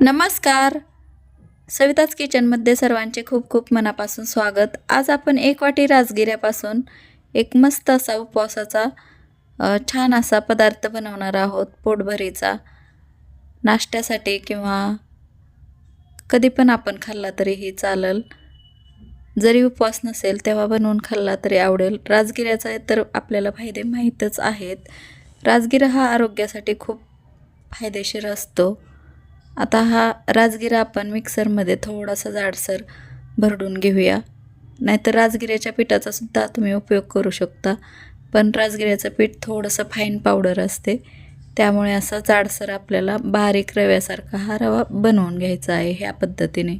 नमस्कार. सविताज किचनमध्ये सर्वांचे खूप खूप मनापासून स्वागत. आज आपण एक वाटी राजगिऱ्यापासून एक मस्त असा उपवासाचा छान असा पदार्थ बनवणार आहोत पोटभरीचा. नाश्त्यासाठी किंवा कधी पण आपण खाल्ला तरीही चालेल. जरी उपवास नसेल तेव्हा बनवून खाल्ला तरी आवडेल. राजगिऱ्याचा तर आपल्याला फायदे माहीतच आहेत. राजगिरा हा आरोग्यासाठी खूप फायदेशीर असतो. आता हा राजगिरा आपण मिक्सरमध्ये थोडासा जाडसर भरडून घेऊया. नाहीतर राजगिऱ्याच्या पिठाचा सुद्धा तुम्ही उपयोग करू शकता. पण राजगिऱ्याचं पीठ थोडंसं फाईन पावडर असते. त्यामुळे असं जाडसर आपल्याला बारीक रव्यासारखा हा रवा बनवून घ्यायचा आहे ह्या पद्धतीने.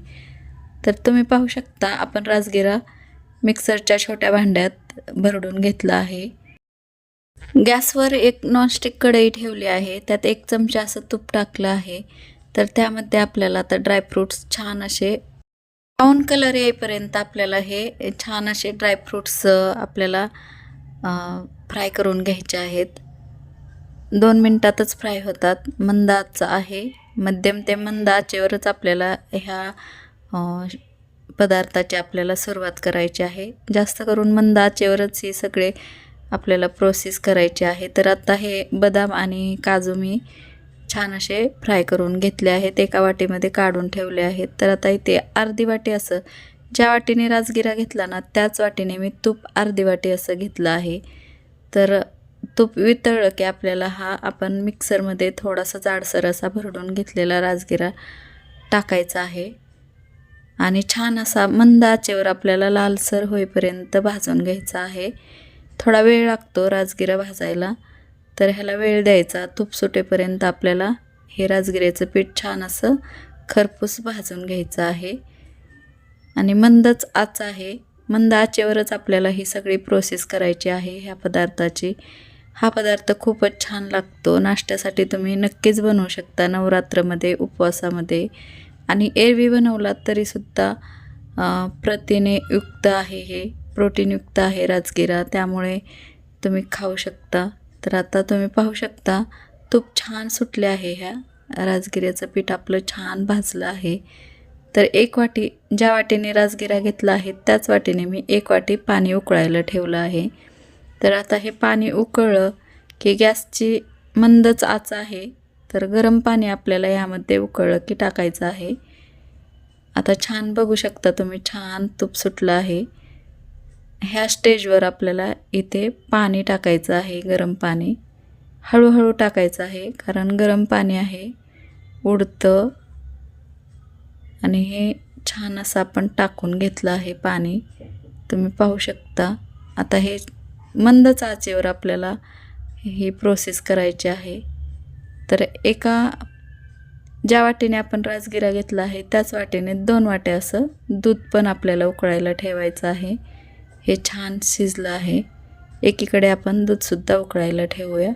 तर तुम्ही पाहू शकता आपण राजगिरा मिक्सरच्या छोट्या भांड्यात भरडून घेतला आहे. गॅसवर एक नॉनस्टिक कढई ठेवली आहे. त्यात एक चमचा असं तूप टाकलं आहे. तर त्यामध्ये आपल्याला आता ड्रायफ्रूट्स छान असे ब्राऊन कलर येईपर्यंत आपल्याला हे छान असे ड्रायफ्रूट्स आपल्याला फ्राय करून घ्यायचे आहेत. दोन मिनटातच फ्राय होतात. मंदाचं आहे. मध्यम ते मंद आचेवरच आपल्याला ह्या पदार्थाची आपल्याला सुरुवात करायची आहे. जास्त करून मंद आचेवरच हे सगळे आपल्याला प्रोसेस करायचे आहे. तर आता हे बदाम आणि काजू मी छान असे फ्राय करून घेतले आहेत एका वाटीमध्ये काढून ठेवले आहेत. तर आता इथे अर्धी वाटी असं ज्या वाटीने राजगिरा घेतला ना त्याच वाटीने मी तूप अर्धी वाटी असं घेतलं आहे. तर तूप वितळलं की आपल्याला हा आपण मिक्सरमध्ये थोडासा जाडसर असा भरडून घेतलेला राजगिरा टाकायचा आहे. आणि छान असा मंद आचेवर आपल्याला लालसर होईपर्यंत भाजून घ्यायचा आहे. थोडा वेळ लागतो राजगिरा भाजायला. तर ह्याला वेळ द्यायचा. तूप सुटेपर्यंत आपल्याला हे राजगिऱ्याचं पीठ छान असं खरपूस भाजून घ्यायचं आहे. आणि मंदच आच आहे. मंद आचेवरच आपल्याला ही सगळी प्रोसेस करायची आहे ह्या पदार्थाची. हा पदार्थ खूपच छान लागतो. नाश्त्यासाठी तुम्ही नक्कीच बनवू शकता नवरात्रमध्ये उपवासामध्ये. आणि एरवी बनवलात तरीसुद्धा प्रथिनेयुक्त प्रथिने युक्त आहे हे. प्रोटीनयुक्त आहे राजगिरा. त्यामुळे तुम्ही खाऊ शकता. तर आता तुम्ही पाहू शकता तूप छान सुटले आहे ह्या राजगिऱ्याचं पीठ आपलं छान भाजलं आहे. तर एक वाटी ज्या वाटीने राजगिरा घेतला आहे त्याच वाटीने मी एक वाटी पाणी उकळायला ठेवलं आहे. तर आता हे पाणी उकळलं की गॅसची मंदच आच आहे. तर गरम पाणी आपल्याला यामध्ये उकळलं की टाकायचं आहे. आता छान बघू शकता तुम्ही छान तूप सुटलं आहे. ह्या स्टेजवर आपल्याला इथे पाणी टाकायचं आहे गरम पाणी. हळूहळू टाकायचं आहे कारण गरम पाणी आहे. उडतं. आणि हे छान असं आपण टाकून घेतलं आहे पाणी. तुम्ही पाहू शकता. आता हे मंद आचेवर आपल्याला ही प्रोसेस करायची आहे. तर एका ज्या वाटीने आपण राजगिरा घेतला आहे त्याच वाटीने दोन वाट्या असं दूध पण आपल्याला उकळायला ठेवायचं आहे. हे छान शिजलं आहे. एकीकडे आपण दूधसुद्धा उकळायला ठेवूया.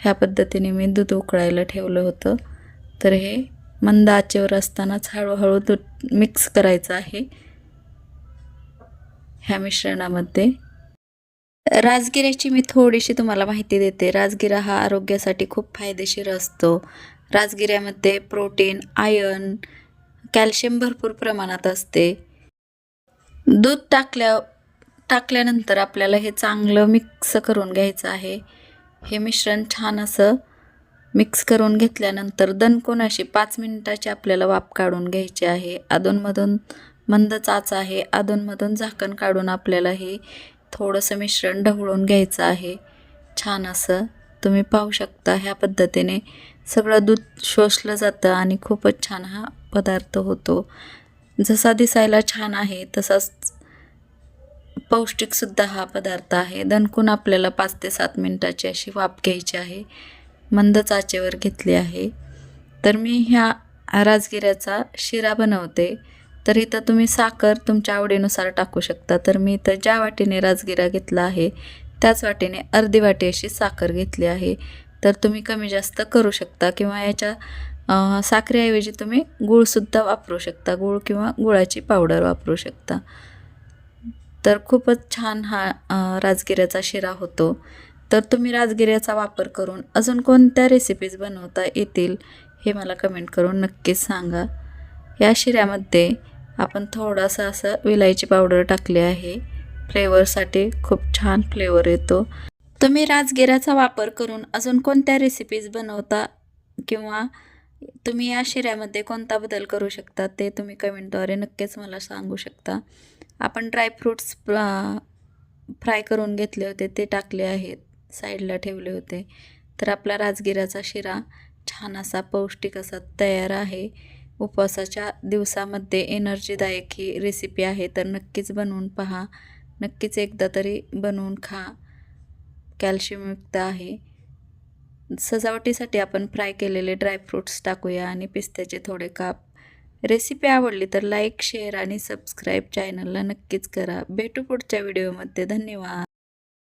ह्या पद्धतीने मी दूध उकळायला ठेवलं होतं. तर हे मंद आचेवर असतानाच हळूहळू दूध मिक्स करायचं आहे. ह्या मिश्रणामध्ये. राजगिऱ्याची मी थोडीशी तुम्हाला माहिती देते. राजगिरा हा आरोग्यासाठी खूप फायदेशीर असतो. राजगिऱ्यामध्ये प्रोटीन आयर्न कॅल्शियम भरपूर प्रमाणात असते. दूध टाकल्या टाकल्यानंतर आपल्याला हे चांगलं मिक्स करून घ्यायचं आहे. हे मिश्रण छान असं मिक्स करून घेतल्यानंतर दणकून अशी पाच मिनिटाची आपल्याला वाफ काढून घ्यायची आहे. अधूनमधून मंद चाच आहे. अधूनमधून झाकण काढून आपल्याला हे थोडंसं मिश्रण ढवळून घ्यायचं आहे. छान असं. तुम्ही पाहू शकता ह्या पद्धतीने सगळं दूध शोषलं जातं आणि खूपच छान हा पदार्थ होतो. जसा दिसायला छान आहे तसाच पौष्टिकसुद्धा हा पदार्थ आहे. दणकून आपल्याला पाच ते सात मिनटाची अशी वाफ घ्यायची आहे. मंद चाचेवर घेतली आहे. तर मी ह्या राजगिऱ्याचा शिरा बनवते. तर इथं तुम्ही साखर तुमच्या आवडीनुसार टाकू शकता. तर मी इथं ज्या वाटीने राजगिरा घेतला आहे त्याच वाटीने अर्धी वाटी अशी साखर घेतली आहे. तर तुम्ही कमी जास्त करू शकता किंवा याच्या साखरेऐवजी तुम्ही गूळसुद्धा वापरू शकता. गूळ किंवा गुळाची पावडर वापरू शकता. तर खूपच छान हा राजगिऱ्याचा शिरा होतो. तर तुम्ही राजगिऱ्याचा वापर करून अजून कोणत्या रेसिपीज बनवता येतील हे मला कमेंट करून नक्कीच सांगा. या शिऱ्यामध्ये आपण थोडासा असं विलायची पावडर टाकली आहे. फ्लेवरसाठी खूप छान फ्लेवर येतो. तुम्ही राजगिऱ्याचा वापर करून अजून कोणत्या रेसिपीज बनवता किंवा तुम्ही या शिऱ्यामध्ये कोणता बदल करू शकता ते तुम्ही कमेंटद्वारे नक्कीच मला सांगू शकता. आपण ड्रायफ्रूट्स फ्राय करून घेतले होते ते टाकले आहेत साईडला ठेवले होते. तर आपला राजगिराचा शिरा छान असा पौष्टिक असा तयार आहे. उपवासाच्या दिवसामध्ये एनर्जीदायक ही रेसिपी आहे तर नक्कीच बनवून पहा. नक्कीच एकदा तरी बनवून खा. कॅल्शियमयुक्त आहे. सजावटीसाठी आपण फ्राय केलेले ड्रायफ्रूट्स टाकूया आणि पिस्त्याचे थोडे काप. रेसिपी आवडली तर लाईक शेअर आणि सबस्क्राईब चॅनलला नक्कीच करा. भेटू पुढच्या व्हिडिओमध्ये. धन्यवाद.